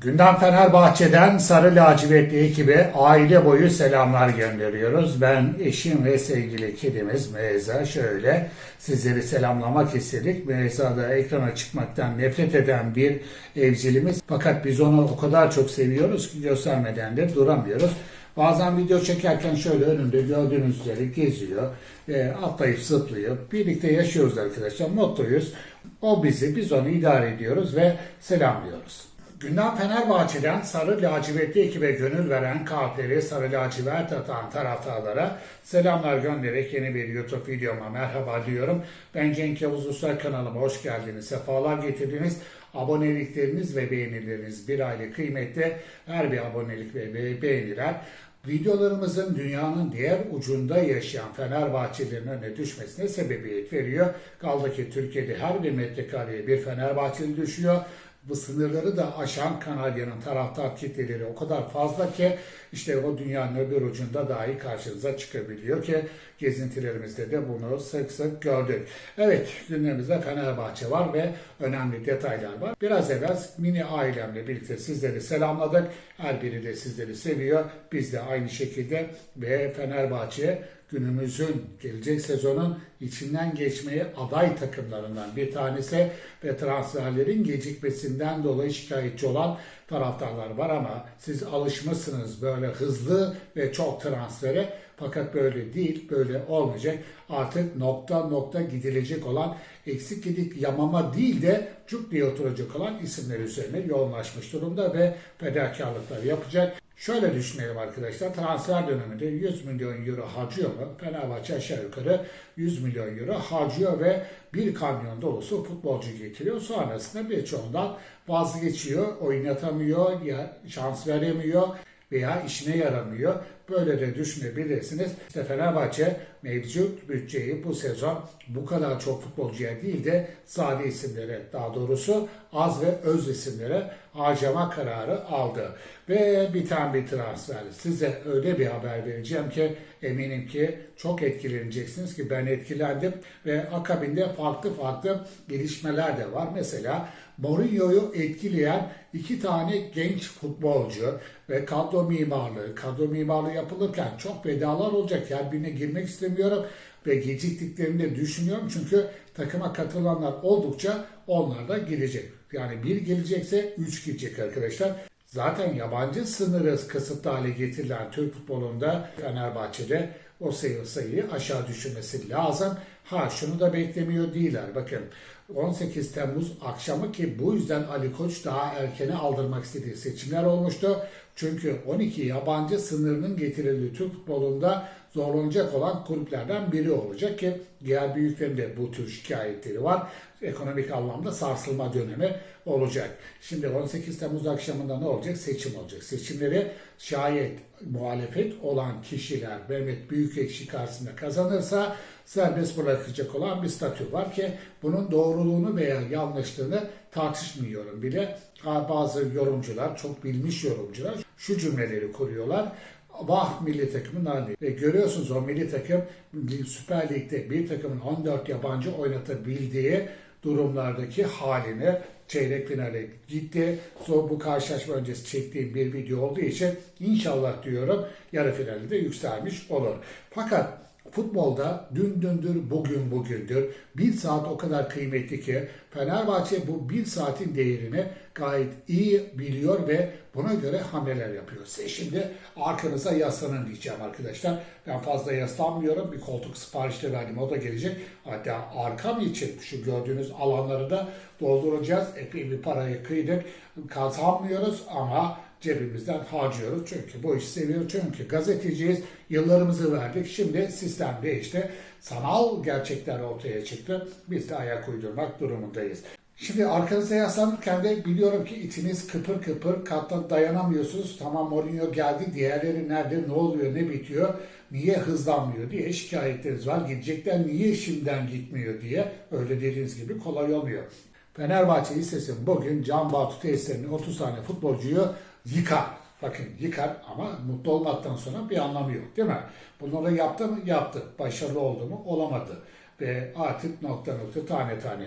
Gündem Fenerbahçe'den Sarı Lacivertli ekibe aile boyu selamlar gönderiyoruz. Ben eşim ve sevgili kedimiz Meyza şöyle sizleri selamlamak istedik. Meyza da ekrana çıkmaktan nefret eden bir evcilimiz. Fakat biz onu o kadar çok seviyoruz ki göstermeden de duramıyoruz. Bazen video çekerken şöyle önümde gördüğünüz üzere geziyor ve atlayıp zıplıyor. Birlikte yaşıyoruz arkadaşlar, mutluyuz. O bizi, biz onu idare ediyoruz ve selamlıyoruz. Gündem Fenerbahçe'den sarı lacivertli ekibe gönül veren kalpleri sarı lacivert atan taraftarlara selamlar göndererek yeni bir YouTube videoma merhaba diyorum. Ben Cenk Yavuz Usta kanalıma hoş geldiniz, sefalar getirdiniz. Abonelikleriniz ve beğenileriniz bir aile kıymetli. Her bir abonelik ve be- beğeniler videolarımızın dünyanın diğer ucunda yaşayan Fenerbahçelilerin önüne düşmesine sebebiyet veriyor. Kaldı ki Türkiye'de her bir metrekareye bir Fenerbahçeli düşüyor. Bu sınırları da aşan Kanadya'nın taraftar kitleleri o kadar fazla ki işte o dünyanın öbür ucunda dahi karşınıza çıkabiliyor ki gezintilerimizde de bunu sık sık gördük. Evet gündemimizde Fenerbahçe var ve önemli detaylar var. Biraz evvel mini ailemle birlikte sizleri selamladık. Her biri de sizleri seviyor. Biz de aynı şekilde ve Fenerbahçe günümüzün gelecek sezonun içinden geçmeye aday takımlarından bir tanesi ve transferlerin gecikmesinden dolayı şikayetçi olan taraftarlar var ama siz alışmışsınız böyle hızlı ve çok transfere fakat böyle değil, böyle olmayacak. Artık nokta nokta gidilecek olan eksik gedik yamama değil de cuk diye oturacak olan isimler üzerine yoğunlaşmış durumda ve fedakarlıklar yapacak. Şöyle düşünelim arkadaşlar. Transfer döneminde 100 milyon euro harcıyor mu? Fenerbahçe aşağı yukarı 100 milyon euro harcıyor ve bir kamyon dolusu futbolcu getiriyor. Sonrasında birçoğundan vazgeçiyor, oynatamıyor, ya şans veremiyor veya işine yaramıyor. Böyle de düşünebilirsiniz. İşte Fenerbahçe mevcut bütçeyi bu sezon bu kadar çok futbolcuya değil de sade isimlere daha doğrusu az ve öz isimlere harcama kararı aldı. Ve biten bir transfer. Size öyle bir haber vereceğim ki eminim ki çok etkileneceksiniz ki ben etkilendim ve akabinde farklı farklı gelişmeler de var. Mesela Mourinho'yu etkileyen iki tane genç futbolcu ve kadro mimarlığı, kadro mimarlığı yapılırken çok vedalar olacak. Her birine girmek istemiyorum ve geciktiklerini de düşünüyorum. Çünkü takıma katılanlar oldukça onlar da gelecek. Yani bir gelecekse üç gidecek arkadaşlar. Zaten yabancı sınırı kısıtlı hale getirilen Türk futbolunda Fenerbahçe'de o sayı sayıyı aşağı düşürmesi lazım. Ha şunu da beklemiyor değiller. Bakın 18 Temmuz akşamı ki bu yüzden Ali Koç daha erkene aldırmak istediği seçimler olmuştu. Çünkü 12 yabancı sınırının getirildiği Türk futbolunda zorlanacak olan kulüplerden biri olacak ki diğer büyüklerin bu tür şikayetleri var. Ekonomik anlamda sarsılma dönemi olacak. Şimdi 18 Temmuz akşamında ne olacak? Seçim olacak. Seçimleri şayet muhalefet olan kişiler Mehmet Büyükekşi karşısında kazanırsa serbest bırakacak olan bir statü var ki bunun doğruluğunu veya yanlışlığını tartışmıyorum bile. Bazı yorumcular, çok bilmiş yorumcular şu cümleleri kuruyorlar. Vah milli takımın hali. Ve görüyorsunuz o milli takım Süper Lig'de bir takımın 14 yabancı oynatabildiği durumlardaki halini çeyrek finale gitti. Sonra bu karşılaşma öncesi çektiğim bir video olduğu için inşallah diyorum yarı finalde de yükselmiş olur. Fakat futbolda dün dündür bugün bugündür. Bir saat o kadar kıymetli ki Fenerbahçe bu bir saatin değerini gayet iyi biliyor ve buna göre hamleler yapıyor. Size şimdi arkanıza yaslanın diyeceğim arkadaşlar. Ben fazla yaslanmıyorum. Bir koltuk siparişte verdim. O da gelecek. Hatta arkam için şu gördüğünüz alanları da dolduracağız. Epey bir parayı kıydık. Kazanmıyoruz ama cebimizden harcıyoruz. Çünkü bu işi seviyoruz. Çünkü gazeteciyiz. Yıllarımızı verdik. Şimdi sistem değişti. Sanal gerçekler ortaya çıktı. Biz de ayak uydurmak durumundayız. Şimdi arkanıza yaslanırken de biliyorum ki içiniz kıpır kıpır katta dayanamıyorsunuz. Tamam Mourinho geldi diğerleri nerede ne oluyor ne bitiyor niye hızlanmıyor diye şikayetleriniz var. Gidecekler niye şimdiden gitmiyor diye öyle dediğiniz gibi kolay olmuyor. Fenerbahçe Lisesi bugün Can Batu tesislerinin 30 tane futbolcuyu yıkar. Bakın yıkar ama mutlu olmaktan sonra bir anlamı yok değil mi? Bunları yaptı mı? Yaptı. Başarılı oldu mu? Olamadı. Ve artık nokta nokta tane tane.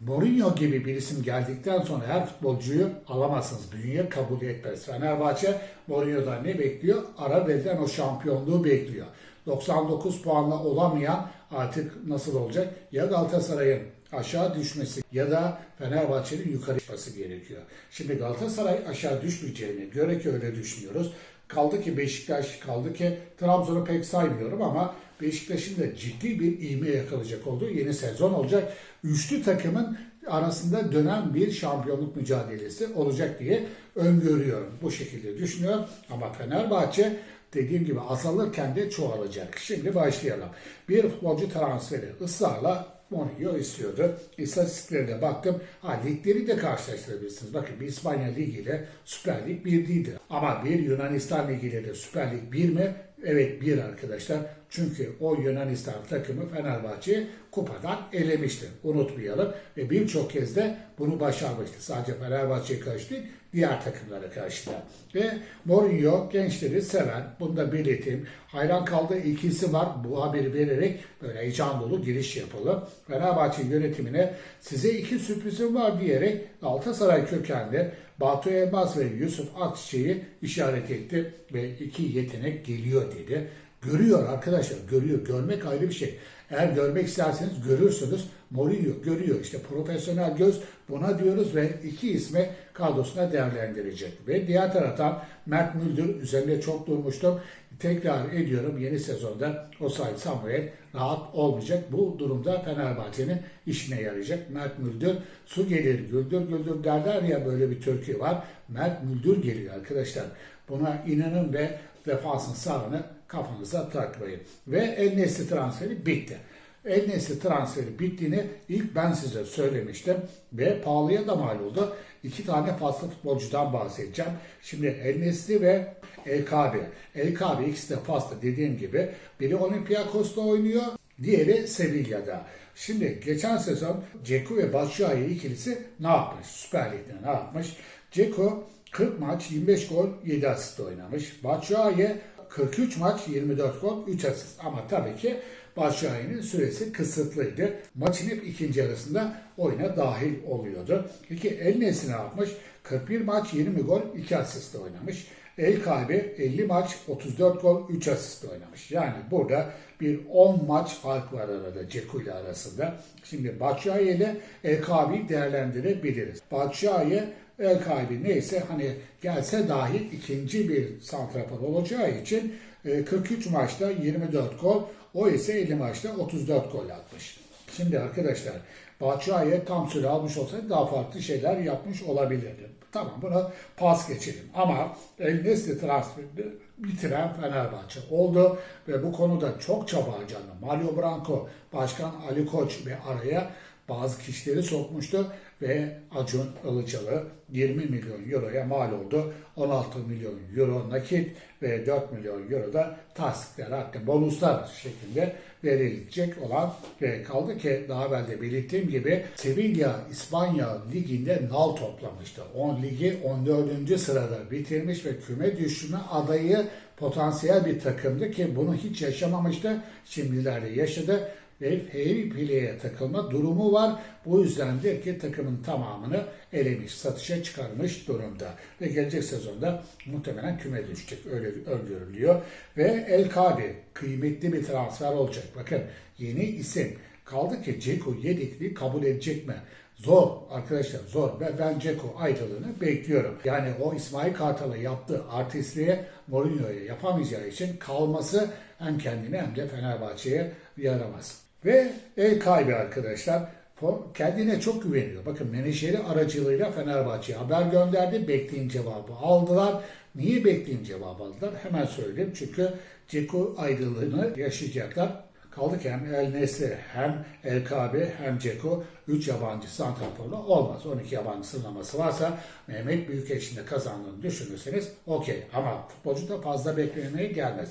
Mourinho gibi bir isim geldikten sonra her futbolcuyu alamazsınız. Bünye kabul etmez. Fenerbahçe Mourinho'dan ne bekliyor? Ara verilen o şampiyonluğu bekliyor. 99 puanla olamayan artık nasıl olacak? Ya Galatasaray'ın aşağı düşmesi ya da Fenerbahçe'nin yukarı çıkması gerekiyor. Şimdi Galatasaray aşağı düşmeyeceğine göre ki öyle düşünüyoruz. Kaldı ki Beşiktaş, kaldı ki Trabzon'u pek saymıyorum ama Beşiktaş'ın da ciddi bir ivme yakalayacak olduğu yeni sezon olacak. Üçlü takımın arasında dönen bir şampiyonluk mücadelesi olacak diye öngörüyorum. Bu şekilde düşünüyorum. Ama Fenerbahçe dediğim gibi azalırken de çoğalacak. Şimdi başlayalım. Bir futbolcu transferi ısrarla Mourinho istiyordu. İstatistiklerine baktım. Ha, ligleri de karşılaştırabilirsiniz. Bakın bir İspanya Ligi ile Süper Lig bir değildir. Ama bir Yunanistan Ligi ile de Süper Lig bir mi? Evet bir arkadaşlar. Çünkü o Yunanistan takımı Fenerbahçe'yi kupadan elemiştir. Unutmayalım. Ve birçok kez de bunu başarmıştı. Sadece Fenerbahçe'ye karşı değil, diğer takımlara karşı da. Ve Mourinho gençleri sever. Bunu da belirteyim. Hayran kaldığı ikisi var. Bu haberi vererek böyle heyecan dolu giriş yapalım. Fenerbahçe yönetimine size iki sürprizim var diyerek Galatasaray kökenli Batu Elmas ve Yusuf Akçiçek'i işaret etti ve iki yetenek geliyor dedi. Görüyor arkadaşlar, görüyor. Görmek ayrı bir şey. Eğer görmek isterseniz görürsünüz. Mourinho görüyor. İşte profesyonel göz buna diyoruz ve iki ismi kadrosuna değerlendirecek. Ve diğer taraftan Mert Müldür üzerinde çok durmuştum. Tekrar ediyorum yeni sezonda Osay Samuel rahat olmayacak. Bu durumda Fenerbahçe'nin işine yarayacak. Mert Müldür su gelir güldür güldür derler ya böyle bir türkü var. Mert Müldür geliyor arkadaşlar. Buna inanın ve defansın sağını kafanıza takmayın. Ve El transferi bitti. El transferi bittiğini ilk ben size söylemiştim ve pahalıya da mal oldu. İki tane fazla futbolcudan bahsedeceğim. Şimdi El ve LKB. LKB ikisi de fazla dediğim gibi. Biri Olympiakos'ta oynuyor, diğeri Sevilla'da. Şimdi geçen sezon Ceku ve Batshuayi ikilisi ne yapmış? Süper Lig'de ne yapmış? Ceku 40 maç 25 gol 7 asist oynamış. Batshuayi 43 maç 24 gol 3 asist. Ama tabii ki Batshuayi'nin süresi kısıtlıydı. Maçın hep ikinci arasında oyuna dahil oluyordu. Peki El Nesri ne yapmış? 41 maç 20 gol 2 asist oynamış. El Kalbi 50 maç 34 gol 3 asist oynamış. Yani burada bir 10 maç fark var arada Ceku ile arasında. Şimdi Batshuayi ile El Kalbi'yi değerlendirebiliriz. Batshuayi El Kalbi neyse hani gelse dahi ikinci bir santrafor olacağı için e, 43 maçta 24 gol o ise 50 maçta 34 gol atmış. Şimdi arkadaşlar Batshuayi tam süre almış olsaydı daha farklı şeyler yapmış olabilirdi. Tamam bunu pas geçelim. Ama El Nesli transferini bitiren Fenerbahçe oldu ve bu konuda çok çaba harcandı. Mario Branco, Başkan Ali Koç ve araya bazı kişileri sokmuştu ve Acun Ilıcalı 20 milyon euroya mal oldu. 16 milyon euro nakit ve 4 milyon euro da tasdikler hakkında bonuslar şeklinde verilecek olan ve kaldı ki daha evvel de belirttiğim gibi Sevilla İspanya Ligi'nde nal toplamıştı. 10 ligi 14. sırada bitirmiş ve küme düşme adayı potansiyel bir takımdı ki bunu hiç yaşamamıştı. Şimdilerde yaşadı ve heavy play'e takılma durumu var. Bu yüzdendir ki takımın tamamını elemiş, satışa çıkarmış durumda. Ve gelecek sezonda muhtemelen küme düşecek. Öyle öngörülüyor. Ve El Kabi kıymetli bir transfer olacak. Bakın yeni isim. Kaldı ki Ceko yedikliği kabul edecek mi? Zor arkadaşlar zor ve ben Ceko ayrılığını bekliyorum. Yani o İsmail Kartal'a yaptığı artistliğe Mourinho'ya yapamayacağı için kalması hem kendine hem de Fenerbahçe'ye yaramaz. Ve el kaybı arkadaşlar kendine çok güveniyor. Bakın menajeri aracılığıyla Fenerbahçe'ye haber gönderdi. Bekleyin cevabı aldılar. Niye bekleyin cevabı aldılar? Hemen söyleyeyim. Çünkü Ceko ayrılığını yaşayacaklar. Kaldı ki hem El Nesri hem El Kabe hem Ceko 3 yabancı santraforla olmaz. 12 yabancı sınırlaması varsa Mehmet Büyükeş'in de kazandığını düşünürseniz okey. Ama futbolcu da fazla beklemeye gelmez.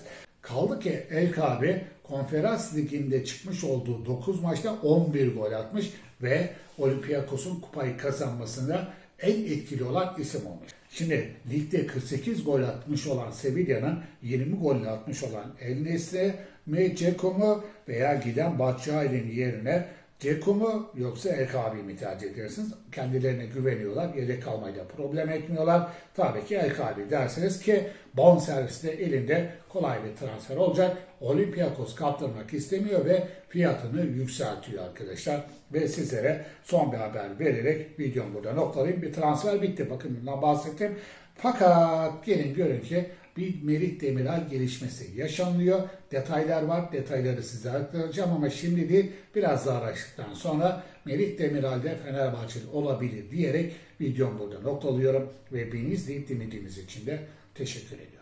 Kaldı ki El Kabe konferans liginde çıkmış olduğu 9 maçta 11 gol atmış ve Olympiakos'un kupayı kazanmasında en etkili olan isim olmuş. Şimdi ligde 48 gol atmış olan Sevilla'nın 20 gol atmış olan El Nesri mi Ceko veya giden Batshuayi'nin yerine Ceko mu yoksa Erkabi mi tercih edersiniz? Kendilerine güveniyorlar. Yedek kalmayla problem etmiyorlar. Tabii ki Erkabi dersiniz ki bon serviste elinde kolay bir transfer olacak. Olympiakos kaptırmak istemiyor ve fiyatını yükseltiyor arkadaşlar. Ve sizlere son bir haber vererek videomu burada noktalayayım. Bir transfer bitti. Bakın bundan bahsettim. Fakat gelin görün ki bir Merit Demiral gelişmesi yaşanıyor. Detaylar var. Detayları size aktaracağım ama şimdi değil biraz daha araştırdıktan sonra Merit Demiral'de Fenerbahçeli olabilir diyerek videomu burada noktalıyorum ve beni izleyip dinlediğiniz için de teşekkür ediyorum.